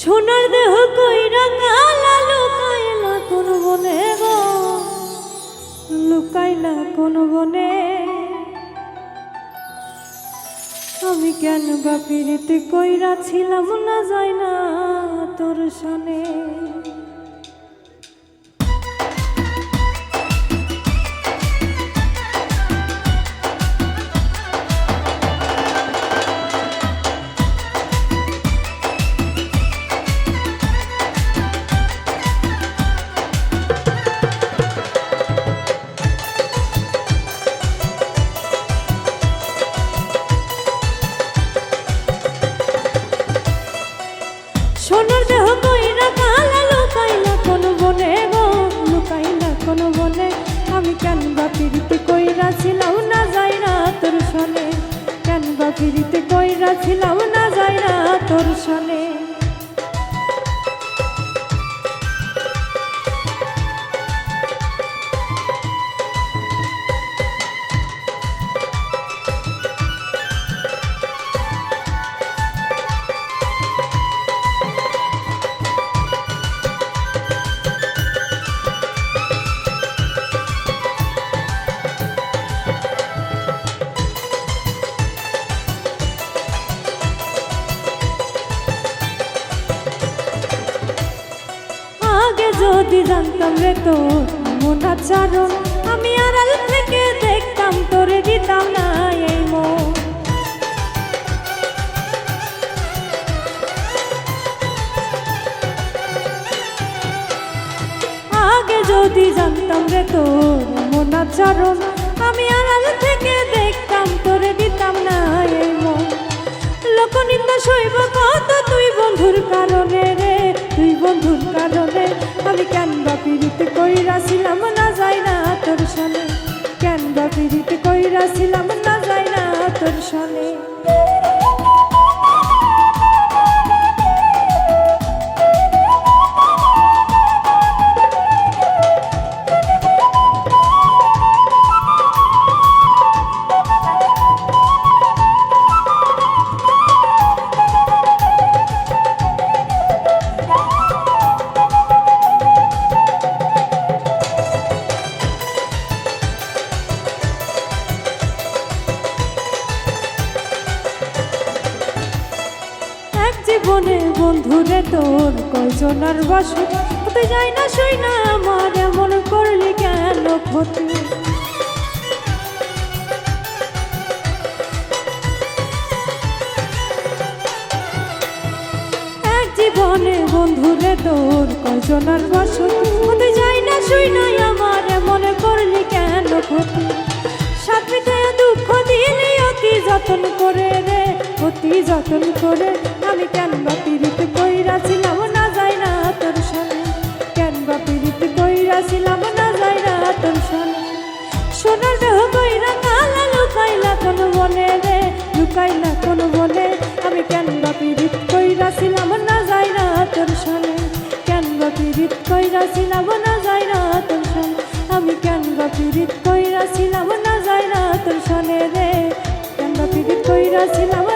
সোনার দেহ কইরা কালা লুকাইলা কোন বনে গো। লুকাইলা কোন বনে। আমি কেন বা পিড়িতে কইরা ছিলাম না যাই না তোর সনে? আমি কেন বা ফিরিতে কইরা ছিলাও না যাই না তোর সনে কেন বা ফিরিতে কইরা ছিলাও না যাই না তোর সনে যদি জানতাম রে তো মন আচরণ, আমি আড়াল থেকে দেখতাম তোরে দিতাম না এই মন। আগে যদি জানতাম রে তোর মন আচরণ, আমি আড়াল পিড়িতে কইরাছিলাম না যাই না তোর সামনে কেন বা পিড়িত কইরাছিলাম না যাই না তোর সনে। জীবনে বন্ধুরে তোর কয়জনার বাসু? তুই যাই না সই না আমার, এমন করলি কেন ক্ষতি? এক জীবনে বন্ধুরে তোর কয়জনার বাসু? তুই যাই না সই না আমার, এমন করলি কেন ক্ষতি? মিটায় দুঃখ দিলি অতি যতন করে কি যতন করে, আমি কেন বা পীড়িত কইরাছিলাম না যাই না তোর সামনে কেন বা পীড়িত কইরাছিলাম না যাই না তোর সামনে সোনার দেহ কইরা কালা লুকাইলা কোনো মনে রে, লুকাইলা কোনো মনে আমি কেন বা পীড়িত কইরাছিলাম না যাই না তোর সামনে কেন বা পীড়িত কইরাছিলাম না যাই না তোর সামনে আমি কেন বা পীড়িত কইরাছিলাম না যাই না তোর সামনে রে। কেন বা পীড়িত কইরাছিলাম